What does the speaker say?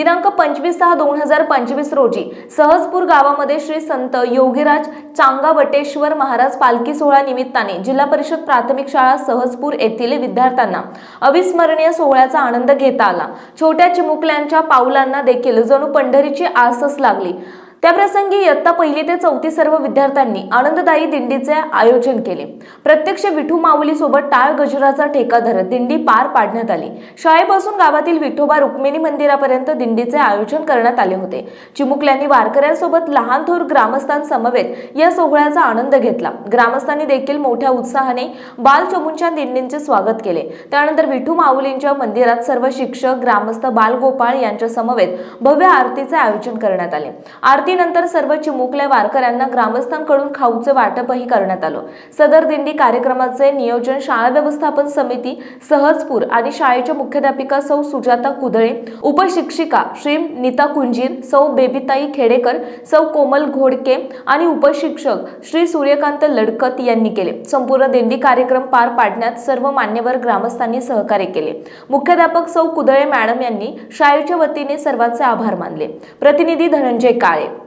दिनांक पंचवीस सहा दोन हजार पंचवीस रोजी सहजपूर गावामध्ये श्री संत योगीराज चांगावटेश्वर महाराज पालखी सोहळा निमित्ताने जिल्हा परिषद प्राथमिक शाळा सहजपूर येथील विद्यार्थ्यांना अविस्मरणीय सोहळ्याचा आनंद घेता आला. छोट्या चिमुकल्यांच्या पावलांना देखील जणू पंढरीची आसच लागली. त्याप्रसंगी इयत्ता पहिली ते चौथी सर्व विद्यार्थ्यांनी आनंददायी दिंडीचे आयोजन केले. प्रत्यक्ष विठू माऊली सोबत टाळ गजराचा ठेका धरत दिंडी पार पाडण्यात आली. शाळेपासून गावातील विठोबा रुक्मिणी मंदिरापर्यंत दिंडीचे आयोजन करण्यात आले होते. चिमुकल्यांनी वारकऱ्यांसोबत लहान थोर ग्रामस्थांसमवेत या सोहळ्याचा आनंद घेतला. ग्रामस्थांनी देखील मोठ्या उत्साहाने बालचमूंच्या दिंडींचे स्वागत केले. त्यानंतर विठू माऊलींच्या मंदिरात सर्व शिक्षक ग्रामस्थ बालगोपाळ यांच्या समवेत भव्य आरतीचे आयोजन करण्यात आले. आरती आरतीनंतर सर्व चिमुकल्या वारकऱ्यांना ग्रामस्थांकडून खाऊचं वाटपही करण्यात आलं. सदर दिंडी कार्यक्रमाचे नियोजन शाळा व्यवस्थापन समिती सहजपूर आणि शाळेच्या मुख्याध्यापिका सौ सुजाता कुदळे उपशिक्षिका श्री नीता कुंजीर सौ बेबीताई खेडेकर सौ कोमल घोडके आणि उपशिक्षक श्री सूर्यकांत लडकत यांनी केले. संपूर्ण दिंडी कार्यक्रम पार पाडण्यात सर्व मान्यवर ग्रामस्थांनी सहकार्य केले. मुख्याध्यापक सौ कुदळे मॅडम यांनी शाळेच्या वतीने सर्वांचे आभार मानले. प्रतिनिधी धनंजय काळे.